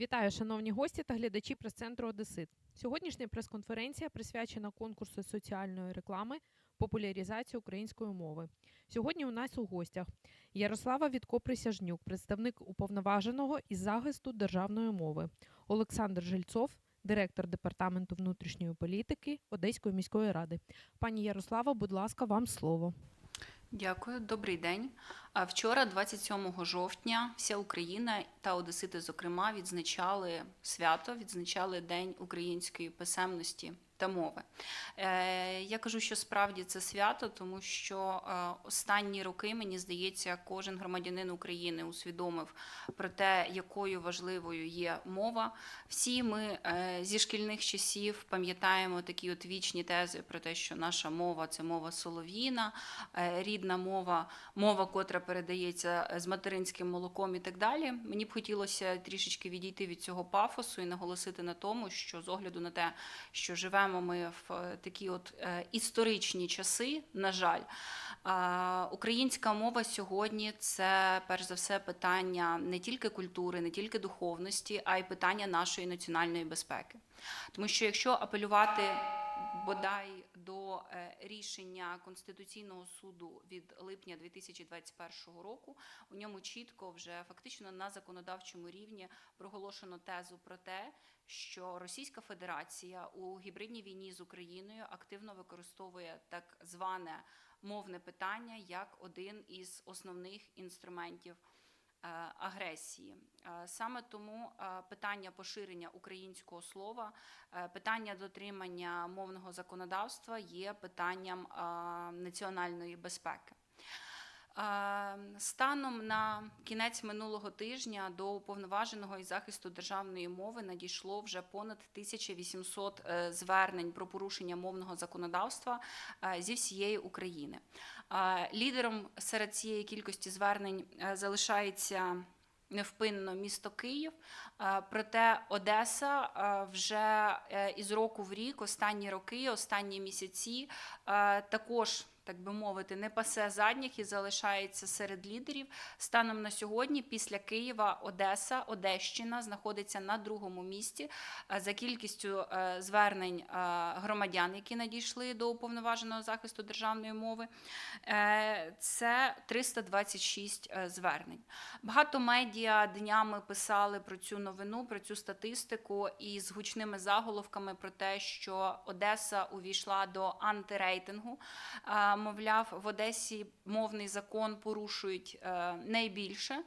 Вітаю, шановні гості та глядачі прес-центру Одесит. Сьогоднішня прес-конференція присвячена конкурсу соціальної реклами популяризації української мови. Сьогодні у нас у гостях Ярослава Вітко-Присяжнюк, представник уповноваженого із захисту державної мови, Олександр Жильцов, директор департаменту внутрішньої політики Одеської міської ради. Пані Ярослава, будь ласка, вам слово. Дякую, добрий день. А Вчора, 27 жовтня, вся Україна та Одесити, зокрема, відзначали свято, відзначали День української писемності та мови. Е, Я кажу, що справді це свято, тому що е, останні роки, мені здається, кожен громадянин України усвідомив про те, якою важливою є мова. Всі ми е, зі шкільних часів пам'ятаємо такі от вічні тези про те, що наша мова це мова солов'їна, рідна мова, мова, котра передається з материнським молоком і так далі. Мені б хотілося трішечки відійти від цього пафосу і наголосити на тому, що з огляду на те, що живемо ми в е, такі от е, історичні часи, на жаль, е, українська мова сьогодні це перш за все питання не тільки культури, не тільки духовності, а й питання нашої національної безпеки. Тому що якщо апелювати бодай е, рішення Конституційного суду від липня 2021 року, у ньому чітко вже фактично на законодавчому рівні проголошено тезу про те, що Російська Федерація у гібридній війні з Україною активно використовує так зване мовне питання як один із основних інструментів агресії. Е, Саме тому е, питання поширення українського слова, е, питання дотримання мовного законодавства є питанням е, національної безпеки. Станом на кінець минулого тижня до уповноваженого із захисту державної мови надійшло вже понад 1800 е, звернень про порушення мовного законодавства е, зі всієї України. Лідером серед цієї кількості звернень е, залишається невпинно місто Київ. Проте Одеса вже із року в рік, останні роки, останні місяці також. Так би мовити, не пасе задніх і залишається серед лідерів. Станом на сьогодні, після Києва, Одеса, Одещина знаходиться на другому місці е, за кількістю е, звернень е, громадян, які надійшли до уповноваженого захисту державної мови. Це 326 е, звернень. Багато медіа днями писали про цю новину, про цю статистику і з гучними заголовками про те, що Одеса увійшла до антирейтингу. Мовляв, в Одесі мовний закон порушують е, найбільше.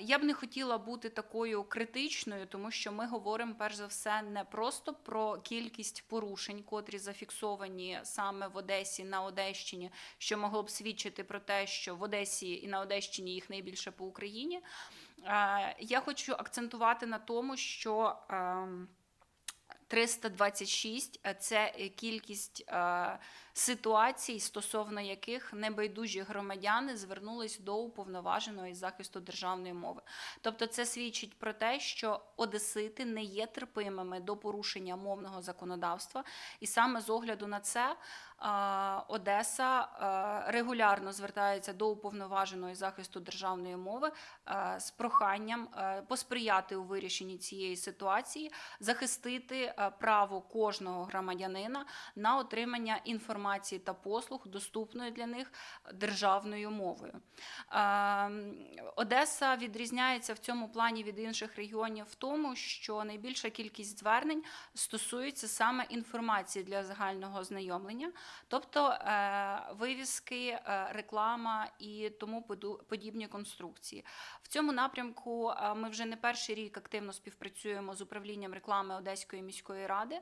Я б не хотіла бути такою критичною, тому що ми говоримо перш за все не просто про кількість порушень, котрі зафіксовані саме в Одесі на Одещині, що могло б свідчити про те, що в Одесі і на Одещині їх найбільше по Україні. Е, Я хочу акцентувати на тому, що. ем, 326 – це кількість е, ситуацій, стосовно яких небайдужі громадяни звернулись до уповноваженого із захисту державної мови. Тобто, це свідчить про те, що одесити не є терпимими до порушення мовного законодавства, і саме з огляду на це Одеса регулярно звертається до уповноваженого із захисту державної мови з проханням посприяти у вирішенні цієї ситуації, захистити право кожного громадянина на отримання інформації та послуг, доступної для них державною мовою. Е, Одеса відрізняється в цьому плані від інших регіонів в тому, що найбільша кількість звернень стосується саме інформації для загального ознайомлення, тобто е, вивіски, е, реклама і тому подібні конструкції. В цьому напрямку ми вже не перший рік активно співпрацюємо з управлінням реклами Одеської міської ради,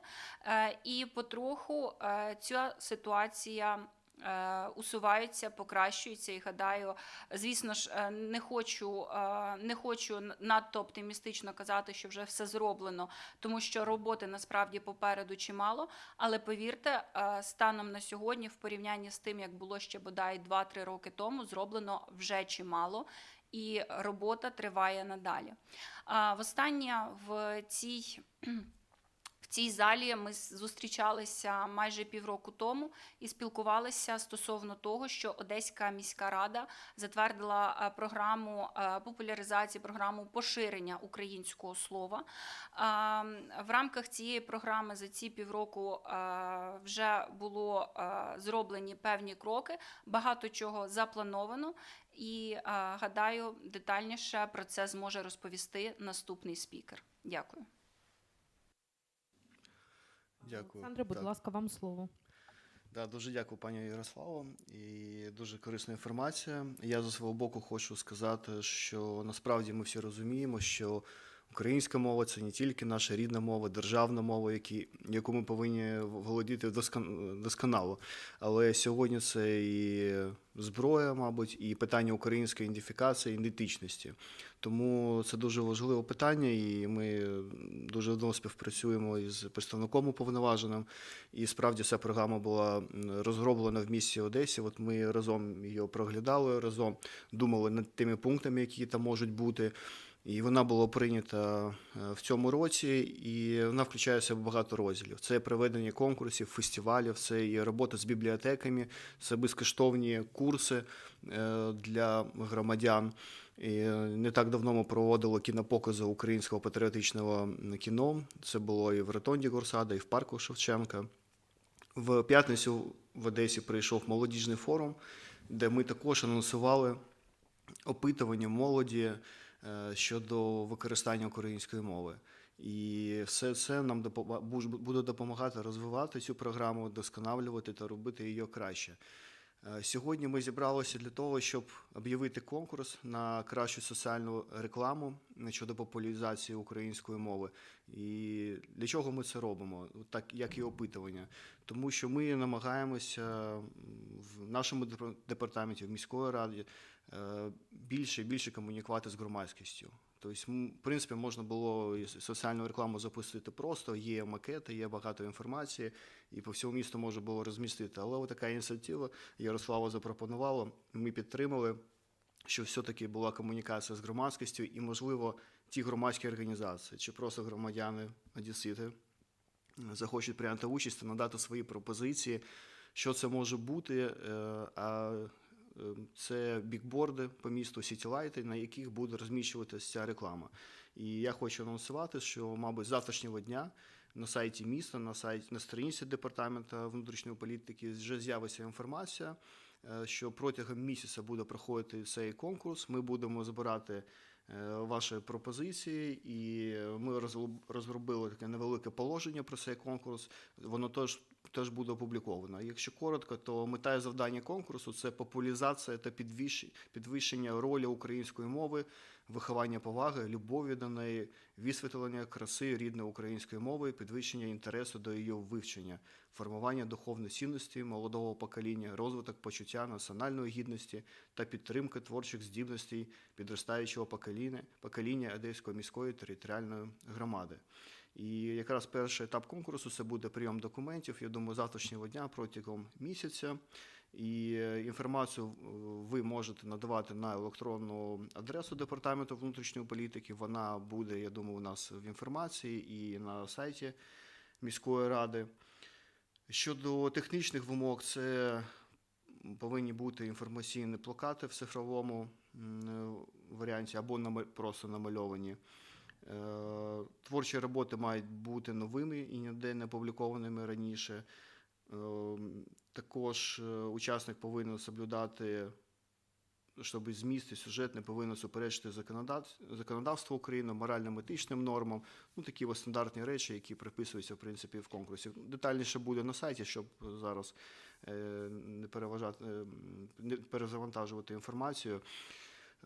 і потроху ця ситуація. Е, Усуваються, покращуються, і гадаю, звісно ж, е, не хочу, е, не хочу надто оптимістично казати, що вже все зроблено, тому що роботи насправді попереду чимало. Але повірте, станом на сьогодні, в порівнянні з тим, як було ще бодай 2-3 роки тому, зроблено вже чимало. І робота триває надалі. Востаннє в цій в цій залі ми зустрічалися майже півроку тому і спілкувалися стосовно того, що Одеська міська рада затвердила е, програму е, популяризації, програму поширення українського слова. Е, В рамках цієї програми за ці півроку е, вже було зроблені певні кроки, багато чого заплановано. І гадаю, детальніше про це зможе розповісти наступний спікер. Дякую. Дякую. Олександре, будь Так. ласка, вам слово. Да, дуже дякую, пані Ярославо, і дуже корисна інформація. Я за свого боку хочу сказати, що насправді ми всі розуміємо, що українська мова це не тільки наша рідна мова, державна мова, які, яку ми повинні володіти доскон- досконало. Але сьогодні це і зброя, мабуть, і питання української ідентифікації, ідентичності. Тому це дуже важливе питання, і ми дуже давно співпрацюємо із представником уповноваженим. І справді ця програма була розроблена в місті Одесі. От ми разом її проглядали, разом думали над тими пунктами, які там можуть бути. І вона була прийнята е, в цьому році, і вона включає в багато розділів. Це проведення конкурсів, фестивалів, це і робота з бібліотеками, це безкоштовні курси е, для громадян. І не так давно ми проводили кінопокази українського патріотичного кіно. Це було і в Ротонді Горсада, і в парку Шевченка. В п'ятницю в Одесі прийшов молодіжний форум, де ми також анонсували опитування молоді щодо використання української мови. І все це нам буде допомагати розвивати цю програму, вдосконалювати та робити її краще. Е, Сьогодні ми зібралися для того, щоб об'явити конкурс на кращу соціальну рекламу щодо популяризації української мови. І для чого ми це робимо? Так як і опитування. Тому що ми намагаємося в нашому депар- департаменті, в міської раді е, більше і більше комунікувати з громадськістю. Тобто, в принципі, можна було соціальну рекламу запустити просто, є макети, є багато інформації, і по всьому місту можна було розмістити. Але така ініціатива Ярослава запропонувала, ми підтримали, що все-таки була комунікація з громадськістю, і, можливо, ті громадські організації чи просто громадяни Одесити захочуть прийняти участь та надати свої пропозиції, що це може бути. е, А е, це бікборди по місту сітілайти, на яких буде розміщуватися ця реклама. І я хочу анонсувати, що, мабуть, завтрашнього дня на сайті міста, на сайті на сторінці департаменту внутрішньої політики вже з'явиться інформація, е, що протягом місяця буде проходити цей конкурс. Ми будемо збирати е, ваші пропозиції, і ми розробили таке невелике положення про цей конкурс. Воно теж. Теж буде опубліковано. Якщо коротко, то мета і завдання конкурсу це популяризація та підвищ- підвищення ролі української мови, виховання поваги, любові до неї, висвітлення краси рідної української мови, підвищення інтересу до її вивчення, формування духовної цінності молодого покоління, розвиток почуття національної гідності та підтримка творчих здібностей підростаючого покоління, покоління Одеської міської територіальної громади. І якраз перший етап конкурсу це буде прийом документів. Я думаю, завтрашнього дня протягом місяця. І е, інформацію е, ви можете надавати на електронну адресу департаменту внутрішньої політики. Вона буде, я думаю, у нас в інформації і на сайті міської ради. Щодо технічних вимог, це повинні бути інформаційні плакати в цифровому варіанті або просто намальовані. Е, Творчі роботи мають бути новими і ніде не опублікованими раніше. Е, Також е, учасник повинен соблюдати, щоб зміст і сюжет не повинен суперечити законодав- законодавству України, моральним етичним нормам. Ну, такі ось стандартні речі, які приписуються в принципі в конкурсі. Детальніше буде на сайті, щоб зараз е, не переважати, е, не перезавантажувати інформацію.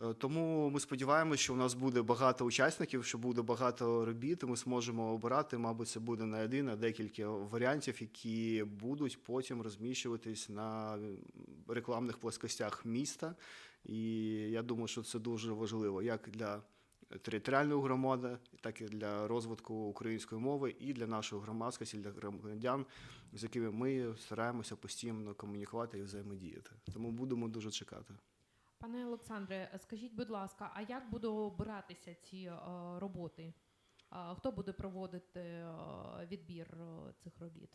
Е, Тому ми сподіваємося, що у нас буде багато учасників, що буде багато робіт. Ми зможемо обирати. Мабуть, це буде не один, а декілька варіантів, які будуть потім розміщуватись на рекламних плоскостях міста. І я думаю, що це дуже важливо як для територіальної громади, так і для розвитку української мови, і для нашої громадськості, для громадян, з якими ми стараємося постійно комунікувати і взаємодіяти. Тому будемо дуже чекати. Пане Олександре, скажіть, будь ласка, а як будуть обиратися ці е, роботи? А, Хто буде проводити е, відбір е, цих робіт?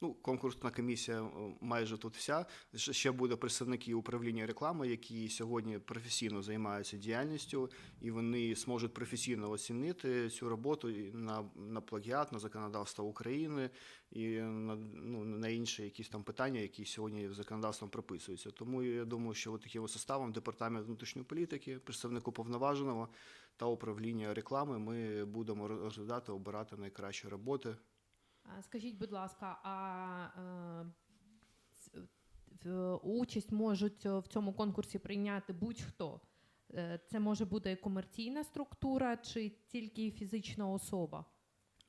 Ну, конкурсна комісія е, майже тут вся. Ще- буде представники управління реклами, які сьогодні професійно займаються діяльністю, і вони зможуть професійно оцінити цю роботу на, на плагіат, на законодавство України і на, ну, на інші якісь там питання, які сьогодні законодавством прописуються. Тому я думаю, що таким составом департамент внутрішньої політики, представнику повноваженого та управління реклами ми будемо розглядати, обирати найкращі роботи. Скажіть, будь ласка, а е, участь можуть е, в цьому конкурсі прийняти будь-хто? Е, Це може бути комерційна структура чи тільки фізична особа?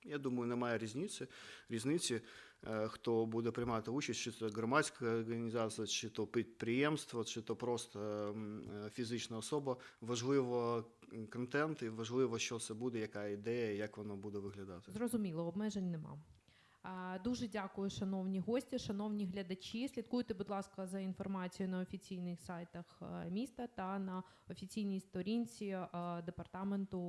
Я думаю, немає різниці. Різниці, хто буде приймати участь, чи це громадська організація, чи то підприємство, чи то просто ем, фізична особа. Важливо контент і важливо, що це буде, яка ідея, як воно буде виглядати. Зрозуміло, обмежень нема. Дуже дякую, шановні гості, шановні глядачі. Слідкуйте, будь ласка, за інформацією на офіційних сайтах е, міста та на офіційній сторінці е, департаменту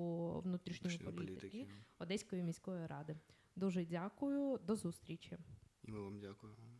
внутрішньої Внутрішньої політики політики. Одеської міської ради. Дуже дякую, до зустрічі. І ми вам дякуємо.